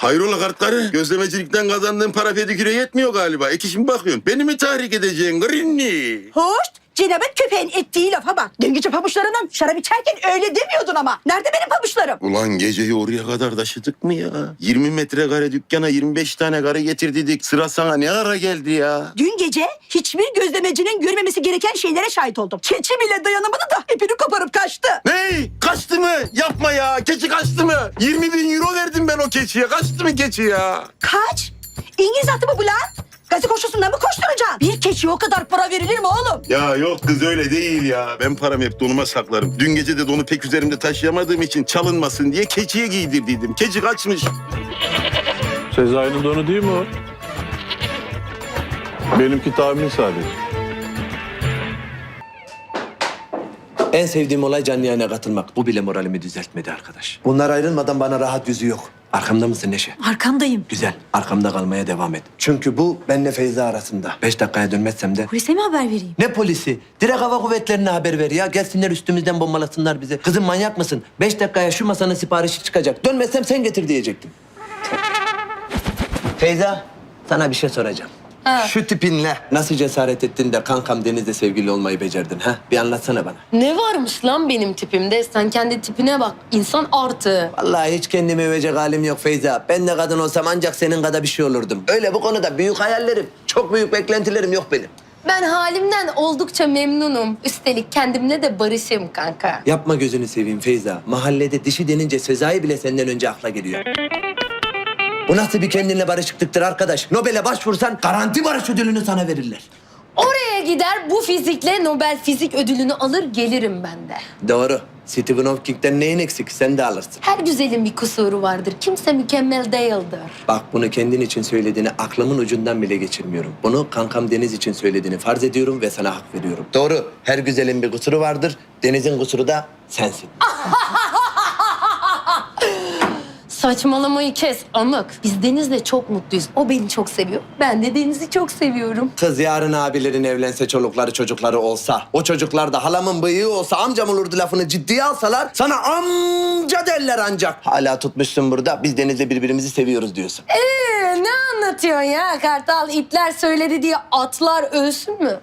Hayrola kartları? Gözlemecilikten kazandığın para pediküre yetmiyor galiba. Ek işimi bakıyorsun. Beni mi tahrik edeceksin Grinni? Hoş. Cenabet köpeğin ettiği lafa bak. Dün gece pabuçlarından şarap içerken öyle demiyordun ama. Nerede benim pabuçlarım? Ulan geceyi oraya kadar taşıdık mı ya? 20 metrekare dükkana 25 tane karı getirdik. Sıra sana ne ara geldi ya? Dün gece hiçbir gözlemecinin görmemesi gereken şeylere şahit oldum. Keçi bile dayanamadı da ipini koparıp kaçtı. Ne? Kaçtı mı? Yapma ya. Keçi kaçtı mı? 20 bin euro verdim ben o keçiye. Kaçtı mı keçi ya? Kaç? İngiliz atı mı bu lan? Gazı koşusundan mı koşturacaksın? Bir keçiye o kadar para verilir mi oğlum? Ya yok kız öyle değil ya. Ben paramı hep donuma saklarım. Dün gece de donu pek üzerimde taşıyamadığım için çalınmasın diye keçiye giydirdiydim. Keçi kaçmış. Sezai'nin donu değil mi o? Benimki tahmin sadece. En sevdiğim olay canlı yayına katılmak. Bu bile moralimi düzeltmedi arkadaş. Bunlar ayrılmadan bana rahat yüzü yok. Arkamda mısın Neşe? Arkandayım. Güzel. Arkamda kalmaya devam et. Çünkü bu benle Feyza arasında. Beş dakikaya dönmezsem de... Polise mi haber vereyim? Ne polisi? Direkt hava kuvvetlerine haber ver ya. Gelsinler üstümüzden bombalasınlar bizi. Kızım manyak mısın? Beş dakikaya şu masanın siparişi çıkacak. Dönmezsem sen getir diyecektim. Feyza, sana bir şey soracağım. Şu tipinle nasıl cesaret ettin de kankam Deniz'le sevgili olmayı becerdin ha? Bir anlatsana bana. Ne varmış lan benim tipimde? Sen kendi tipine bak. İnsan artı. Vallahi hiç kendimi övecek halim yok Feyza. Ben de kadın olsam ancak senin kadar bir şey olurdum. Öyle bu konuda büyük hayallerim, çok büyük beklentilerim yok benim. Ben halimden oldukça memnunum. Üstelik kendimle de barışım kanka. Yapma gözünü seveyim Feyza. Mahallede dişi denince Sezai bile senden önce akla geliyor. Bu nasıl bir kendinle barışıklıktır arkadaş? Nobel'e başvursan garanti barış ödülünü sana verirler. Oraya gider bu fizikle Nobel Fizik Ödülünü alır gelirim ben de. Doğru. Stephen Hawking'den neyin eksik? Sen de alırsın. Her güzelin bir kusuru vardır. Kimse mükemmel değildir. Bak bunu kendin için söylediğini aklımın ucundan bile geçirmiyorum. Bunu kankam Deniz için söylediğini farz ediyorum ve sana hak veriyorum. Doğru. Her güzelin bir kusuru vardır. Deniz'in kusuru da sensin. Saçmalamayı kes amık. Biz Deniz'le çok mutluyuz. O beni çok seviyor. Ben de Deniz'i çok seviyorum. Kız yarın abilerin evlense çolukları çocukları olsa, o çocuklar da halamın bıyığı olsa amcam olurdu lafını ciddiye alsalar sana amca derler ancak. Hala tutmuşsun burada biz Deniz'le birbirimizi seviyoruz diyorsun. Ee, ne anlatıyorsun ya Kartal? İtler söyledi diye atlar ölsün mü?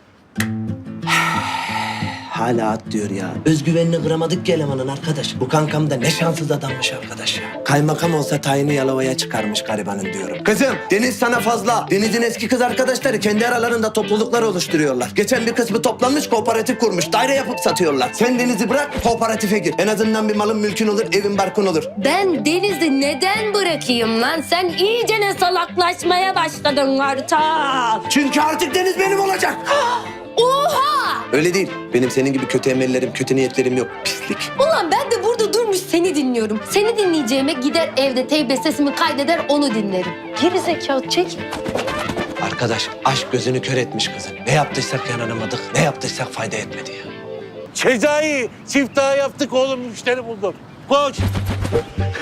Hala at diyor ya. Özgüvenini kıramadık ki elemanın arkadaş. Bu kankam da ne şanssız adammış arkadaş ya. Kaymakam olsa tayini yalavaya çıkarmış garibanın diyorum. Kızım Deniz sana fazla. Deniz'in eski kız arkadaşları kendi aralarında topluluklar oluşturuyorlar. Geçen bir kısmı toplanmış kooperatif kurmuş. Daire yapıp satıyorlar. Sen Deniz'i bırak kooperatife gir. En azından bir malın mülkün olur, evin barkın olur. Ben Deniz'i neden bırakayım lan? Sen iyicene salaklaşmaya başladın Kartal. Çünkü artık Deniz benim olacak. Oha! Öyle değil. Benim senin gibi kötü emellerim, kötü niyetlerim yok. Pislik. Ulan ben de burada durmuş seni dinliyorum. Seni dinleyeceğime gider evde teybe sesimi kaydeder onu dinlerim. Geri zekalı çek. Arkadaş aşk gözünü kör etmiş kızın. Ne yaptıysak yanılamadık, ne yaptıysak fayda etmedi ya. Sezai çift daha yaptık oğlum müşteri buldum. Koş.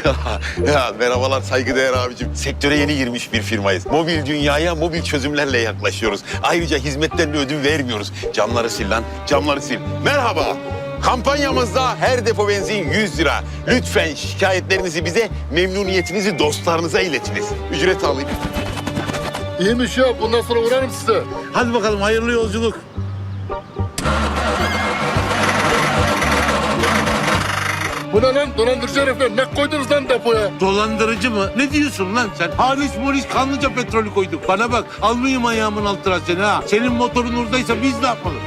ya merhabalar saygıdeğer abicim. Sektöre yeni girmiş bir firmayız. Mobil dünyaya mobil çözümlerle yaklaşıyoruz. Ayrıca hizmetten ödün vermiyoruz. Camları sil lan, camları sil. Merhaba. Kampanyamızda her depo benzin 100 lira. Lütfen şikayetlerinizi bize, memnuniyetinizi dostlarınıza iletiniz. Ücret alayım. İyiymiş ya. Bundan sonra uğrarım size. Hadi bakalım hayırlı yolculuk. Bu ne lan? Dolandırıcı herifler. Ne koydunuz lan depoya? Dolandırıcı mı? Ne diyorsun lan sen? Halis Moris kanlıca petrolü koyduk. Bana bak almayayım ayağımın altına seni ha. Senin motorun oradaysa biz ne yapalım?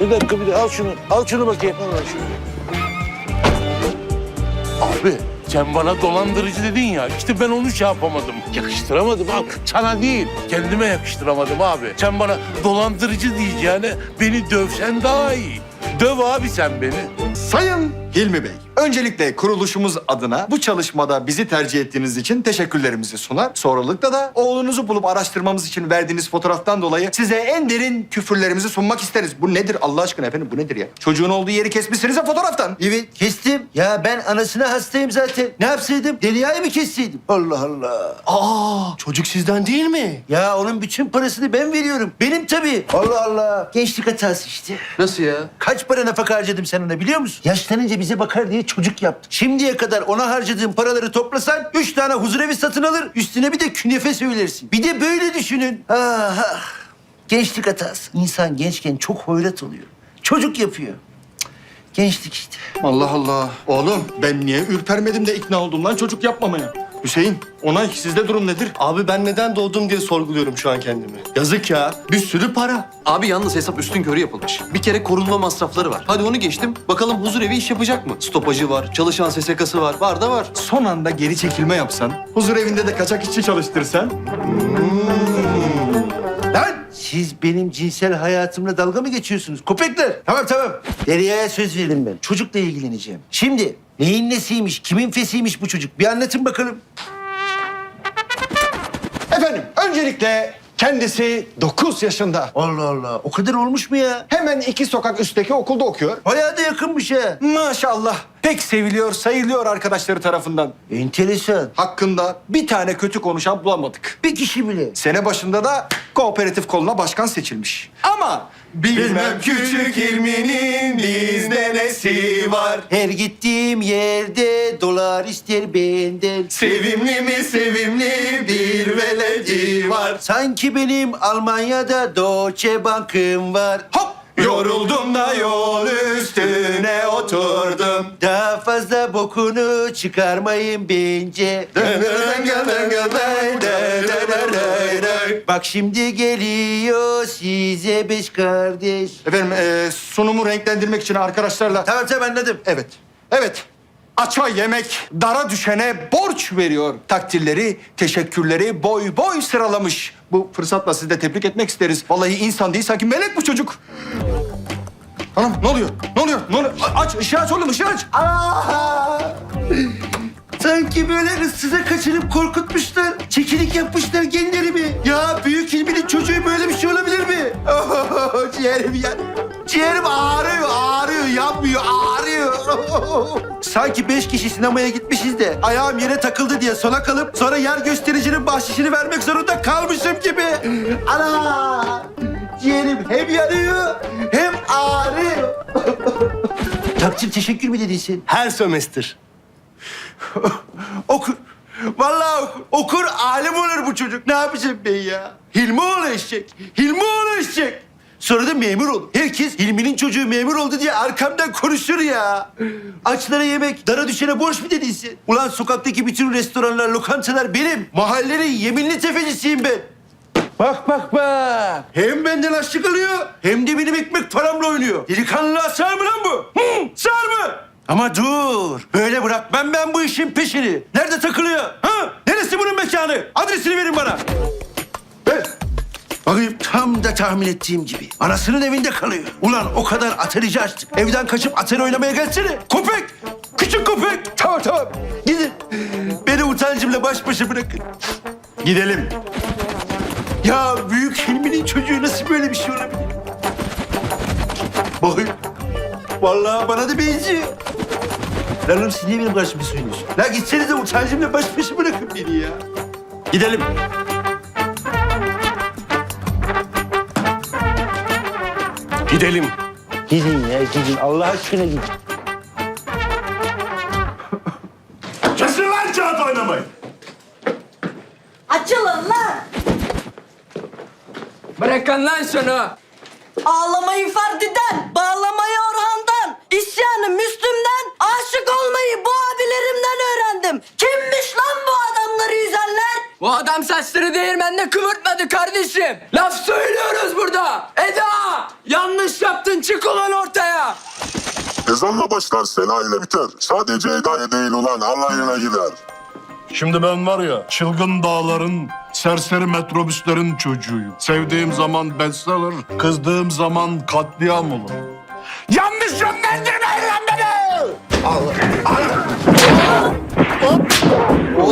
Bir dakika bir de al şunu. Al şunu bakayım. Al şunu. Abi sen bana dolandırıcı dedin ya. İşte ben onu şey yapamadım. Yakıştıramadım abi. Sana değil. Kendime yakıştıramadım abi. Sen bana dolandırıcı diyeceğine beni dövsen daha iyi. Döv abi sen beni. Sayın Hilmi Bey, öncelikle kuruluşumuz adına bu çalışmada bizi tercih ettiğiniz için teşekkürlerimizi sunar. Sonralıkta da oğlunuzu bulup araştırmamız için verdiğiniz fotoğraftan dolayı size en derin küfürlerimizi sunmak isteriz. Bu nedir Allah aşkına efendim bu nedir ya? Çocuğun olduğu yeri kesmişsiniz ya fotoğraftan. Evet kestim. Ya ben anasına hastayım zaten. Ne yapsaydım? Derya'yı mı kesseydim? Allah Allah. Aa çocuk sizden değil mi? Ya onun bütün parasını ben veriyorum. Benim tabii. Allah Allah. Gençlik hatası işte. Nasıl ya? Kaç para nafaka harcadım sen ona biliyor musun? Yaşlanınca bize bakar diye çocuk yaptı. Şimdiye kadar ona harcadığın paraları toplasan üç tane huzurevi satın alır. Üstüne bir de künefe söylersin. Bir de böyle düşünün. Ah, ah. Gençlik hatası. İnsan gençken çok hoyrat oluyor. Çocuk yapıyor. Gençlik işte. Allah Allah. Oğlum ben niye ürpermedim de ikna oldum lan çocuk yapmamaya? Hüseyin, Onay sizde durum nedir? Abi ben neden doğdum diye sorguluyorum şu an kendimi. Yazık ya. Bir sürü para. Abi yalnız hesap üstün körü yapılmış. Bir kere korunma masrafları var. Hadi onu geçtim. Bakalım huzur evi iş yapacak mı? Stopajı var, çalışan SSK'sı var. Var da var. Son anda geri çekilme yapsan, huzur evinde de kaçak işçi çalıştırsan. Lan siz benim cinsel hayatımla dalga mı geçiyorsunuz? Köpekler. Tamam tamam. Derya'ya söz verdim ben. Çocukla ilgileneceğim. Şimdi neyin nesiymiş, kimin fesiymiş bu çocuk? Bir anlatın bakalım. Efendim, öncelikle kendisi 9 yaşında. Allah Allah. O kadar olmuş mu ya? Hemen iki sokak üstteki okulda okuyor. Bayağı da yakınmış ha. Maşallah pek seviliyor, sayılıyor arkadaşları tarafından. Enteresan. Hakkında bir tane kötü konuşan bulamadık. Bir kişi bile. Sene başında da kooperatif koluna başkan seçilmiş. Ama bilmem küçük ilminin bizde nesi var. Her gittiğim yerde dolar ister benden. Sevimli mi sevimli bir veledi var. Sanki benim Almanya'da Deutsche Bank'ım var. Hop! Yoruldum da yol üstüne oturdum. Daha fazla bokunu çıkarmayın bence. Bak şimdi geliyor size beş kardeş. Efendim e, sunumu renklendirmek için arkadaşlarla... Tamam tamam anladım. Evet, evet. Aça yemek, dara düşene borç veriyor. Takdirleri, teşekkürleri boy boy sıralamış. Bu fırsatla sizi de tebrik etmek isteriz. Vallahi insan değil, sanki melek bu çocuk. Anam ne oluyor? Ne oluyor? Ne oluyor? Aç, ışığı aç oğlum, ışığı aç. Aa! Sanki böyle ıssıza kaçırıp korkutmuşlar. Çekilik yapmışlar genlerimi. Ya büyük ilminin çocuğu böyle bir şey olabilir mi? Oh, ciğerim ya. Ciğerim ağrıyor, ağrıyor, yanmıyor, ağrıyor. Sanki beş kişi sinemaya gitmişiz de ayağım yere takıldı diye sona kalıp sonra yer göstericinin bahşişini vermek zorunda kalmışım gibi. Ana! Ciğerim hem yanıyor hem ağrıyor. Takdir teşekkür mü dedin? Her sömestr. Okur. Vallahi okur. Okur alim olur bu çocuk. Ne yapacağım ben ya? Hilmi oğlu eşek. Hilmi oğlu. Sonra da memur olur. Herkes Hilmi'nin çocuğu memur oldu diye arkamdan konuşur ya. Açlara yemek, dara düşene borç mu dedin sen? Ulan sokaktaki bütün restoranlar, lokantalar benim. Mahallenin yeminli tefecisiyim ben. Bak bak bak. Hem benden açlık alıyor hem de benim ekmek paramla oynuyor. Delikanlılığa sığar mı lan bu? Hı, sığar mı? Ama dur. Böyle bırakmam ben bu işin peşini. Nerede takılıyor? Ha? Neresi bunun mekanı? Adresini verin bana. Ver. Bakayım tam da tahmin ettiğim gibi. Anasının evinde kalıyor. Ulan o kadar atarici açtık. Evden kaçıp atari oynamaya gelsene. Köpek! Küçük köpek! Tamam tamam. Gidin. Beni utancımla baş başa bırakın. Gidelim. Ya büyük Hilmi'nin çocuğu nasıl böyle bir şey olabilir? Bakın. Vallahi bana da benziyor. Lan oğlum siz niye benim karşıma söylüyorsun? La gitsenize utancımla baş başa bırakın beni ya. Gidelim. Gidelim. Gidin ya gidin. Allah aşkına gidin. Kesin lan kağıt oynamayı. Açılın lan. Bırakın lan şunu. Ağlamayı Ferdi'den, bağlamayı Orhan'dan, isyanı Müslüm'den, aşık olmayı bu abilerimden öğrendim. Kimmiş lan bu adamları yüzenler? Bu adam saçları değirmende kıvırtmadı kardeşim. Laf söylüyoruz burada. Eda! Yanlış yaptın çık ulan ortaya. Ezanla başlar, sela ile biter. Sadece Eda'ya değil ulan Allah'ına gider. Şimdi ben var ya çılgın dağların, serseri metrobüslerin çocuğuyum. Sevdiğim zaman bestseller, kızdığım zaman katliam olur. Yanlış yönlendirmeyin lan beni!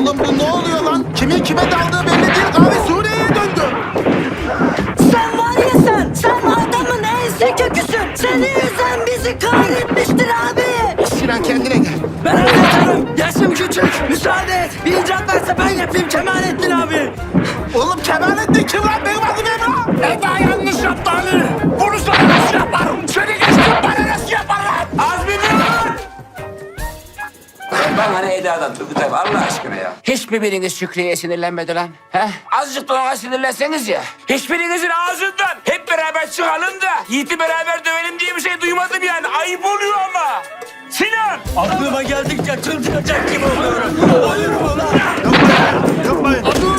Oğlum bu ne oluyor lan? Kimin kime daldığı belli değil. Kahve Suriye'ye döndü. Sen var ya sen, sen adamın ensi köküsün. Seni yüzen bizi kahretmiştir abi. Sinan kendine gel. Ben anlatarım. Yaşım küçük. Müsaade et. Bir icat varsa ben yapayım Kemalettin abi. Oğlum Kemalettin kim lan? Benim Eda'dan Turgut abi Allah aşkına ya. Hiçbir biriniz Şükrü'ye sinirlenmedi lan. He? Azıcık da ona sinirlenseniz ya. Hiçbirinizin ağzından hep beraber çıkalım da Yiğit'i beraber dövelim diye bir şey duymadım yani. Ayıp oluyor ama. Sinan! Aklıma geldikçe çıldıracak gibi oluyorum. Olur mu lan? Yapmayın. Hani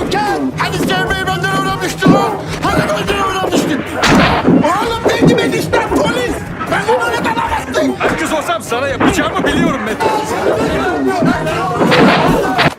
sana yapacağımı biliyorum Mete.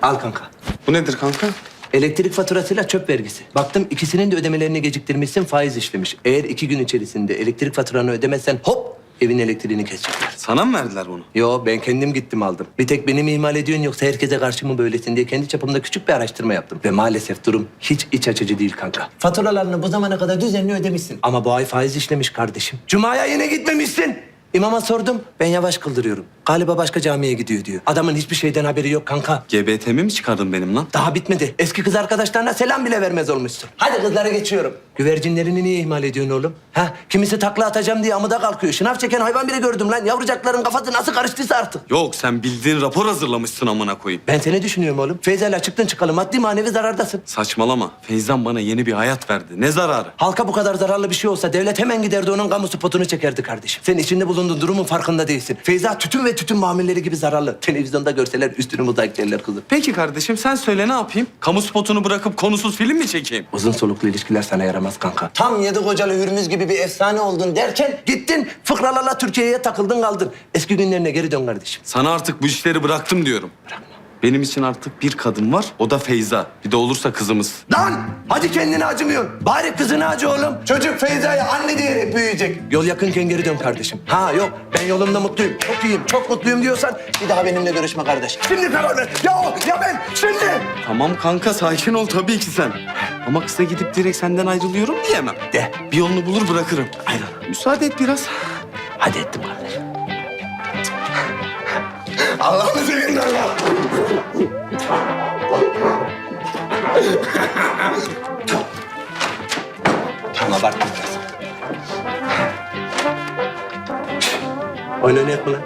Al kanka. Bu nedir kanka? Elektrik faturasıyla çöp vergisi. Baktım ikisinin de ödemelerini geciktirmişsin faiz işlemiş. Eğer iki gün içerisinde elektrik faturanı ödemezsen hop evin elektriğini kesecekler. Sana mı verdiler bunu? Yo ben kendim gittim aldım. Bir tek beni mi ihmal ediyorsun yoksa herkese karşı mı böylesin diye kendi çapımda küçük bir araştırma yaptım. Ve maalesef durum hiç iç açıcı değil kanka. Faturalarını bu zamana kadar düzenli ödemişsin. Ama bu ay faiz işlemiş kardeşim. Cuma'ya yine gitmemişsin. İmama sordum ben yavaş kıldırıyorum. Galiba başka camiye gidiyor diyor. Adamın hiçbir şeyden haberi yok kanka. GBT'mi mi çıkardın benim lan? Daha bitmedi. Eski kız arkadaşlarına selam bile vermez olmuşsun. Hadi kızlara geçiyorum. Güvercinlerini niye ihmal ediyorsun oğlum? Ha? Kimisi takla atacağım diye amuda kalkıyor. Şınav çeken hayvan bile gördüm lan. Yavrucakların kafası nasıl karıştıysa artık. Yok sen bildiğin rapor hazırlamışsın amına koyayım. Ben seni düşünüyorum oğlum. Feyza'yla çıktın çıkalı maddi manevi zarardasın. Saçmalama. Feyzan bana yeni bir hayat verdi. Ne zararı? Halka bu kadar zararlı bir şey olsa devlet hemen giderdi onun kamu spotunu çekerdi kardeşim. Sen içinde bulunduğun durumun farkında değilsin. Feyza tütün ve tütün mamulleri gibi zararlı. Televizyonda görseler üstünü mozaik derler kızım. Peki kardeşim sen söyle ne yapayım? Kamu spotunu bırakıp konusuz film mi çekeyim? Uzun soluklu ilişkiler sana yaramaz kanka. Tam yedi kocalı Hürmüz gibi bir efsane oldun derken gittin fıkralarla Türkiye'ye takıldın kaldın. Eski günlerine geri dön kardeşim. Sana artık bu işleri bıraktım diyorum. Benim için artık bir kadın var. O da Feyza. Bir de olursa kızımız. Lan hadi kendini acımıyorsun. Bari kızını acı oğlum. Çocuk Feyza'ya anne diyerek büyüyecek. Yol yakınken geri dön kardeşim. Ha yok ben yolumda mutluyum. Çok iyiyim, çok mutluyum diyorsan bir daha benimle görüşme kardeş. Şimdi karar ver. Ya o ya ben şimdi. Tamam kanka sakin ol tabii ki sen. Ama kısa gidip direkt senden ayrılıyorum diyemem. De. Bir yolunu bulur bırakırım. Ayrıl. Müsaade et biraz. Hadi ettim kardeş. Allah'ını seveyim Allah. Tamam abartma biraz. Oyun oynayak mı lan?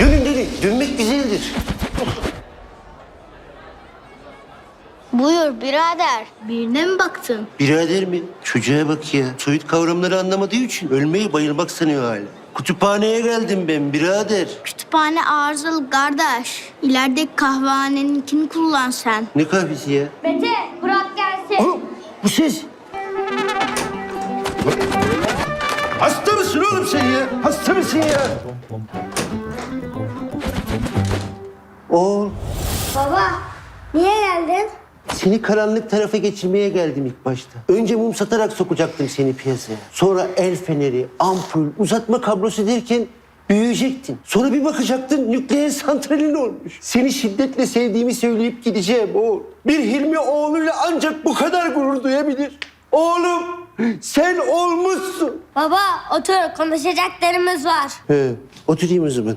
Dönün dönün. Dönmek güzeldir. Buyur birader. Birine mi baktın? Birader mi? Çocuğa bak ya. Soyut kavramları anlamadığı için ölmeyi bayılmak sanıyor hala. Kütüphaneye geldim ben birader. Kütüphane arızalı kardeş. İlerideki kahvehaneninkini kullan sen. Ne kahvesi ya? Mete bırak gelsin. Oğlum bu ses. Hasta mısın oğlum sen ya? Hasta mısın ya? Oğlum Baba niye geldin? Seni karanlık tarafa geçirmeye geldim ilk başta. Önce mum satarak sokacaktım seni piyasaya. Sonra el feneri, ampul, uzatma kablosu derken büyüyecektin. Sonra bir bakacaktın nükleer santralin olmuş. Seni şiddetle sevdiğimi söyleyip gideceğim oğul. Bir Hilmi oğluyla ancak bu kadar gurur duyabilir. Oğlum sen olmuşsun. Baba otur konuşacaklarımız var. He, oturayım o zaman.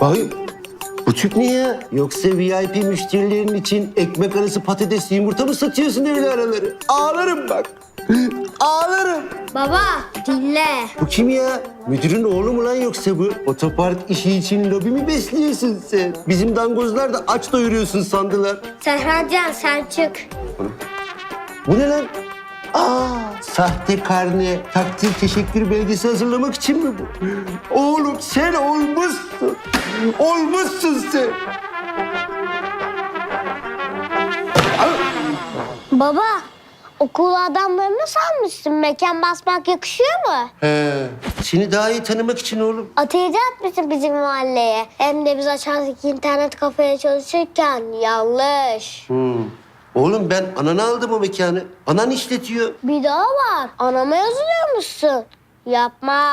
Bakayım. Bu tüp ne ya? Yoksa VIP müşterilerin için ekmek arası patates yumurta mı satıyorsun öyle araları? Ağlarım bak. Ağlarım. Baba dinle. Bu kim ya? Müdürün oğlu mu lan yoksa bu? Otopark işi için lobi mi besliyorsun sen? Bizim dangozlar da aç doyuruyorsun sandılar. Sehracan sen çık. Bu ne lan? Aa, sahte karne, takdir teşekkür belgesi hazırlamak için mi bu? Oğlum sen olmuşsun. Olmuşsun sen. Baba okul adamlarını sanmışsın. Mekan basmak yakışıyor mu? He, seni daha iyi tanımak için oğlum. Atayacak mısın bizim mahalleye? Hem de biz aşağıdaki internet kafeye çalışırken yanlış. Hmm. Oğlum ben ananı aldım o mekanı. Anan işletiyor. Bir daha var. Anama yazılıyormuşsun. Yapma.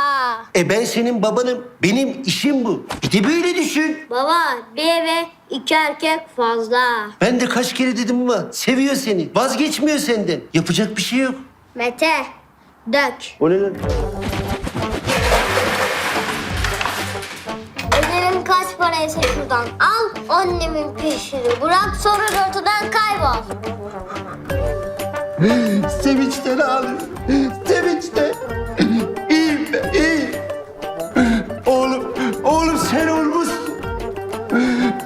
E ben senin babanım. Benim işim bu. Bir de böyle düşün. Baba bir eve iki erkek fazla. Ben de kaç kere dedim ama seviyor seni. Vazgeçmiyor senden. Yapacak bir şey yok. Mete dök. O ne lan? Kaç paraysa şuradan al annemin peşini. Bırak sonra da ortadan kaybol. Sevinçten ağlıyorum. Sevinçten. İyiyim ben, iyiyim. Oğlum, oğlum sen olmuşsun.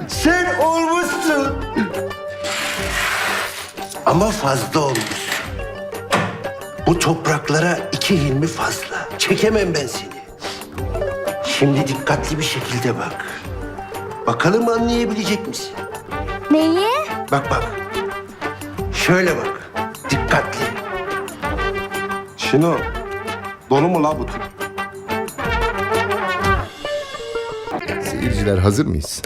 Sen olmuşsun. Ama fazla olmuşsun. Bu topraklara iki hilmi fazla. Çekemem ben seni. Şimdi dikkatli bir şekilde bak. Bakalım anlayabilecek misin? Neyi? Bak bak. Şöyle bak. Dikkatli. Şino, dolu mu la bu tip? Seyirciler hazır mıyız?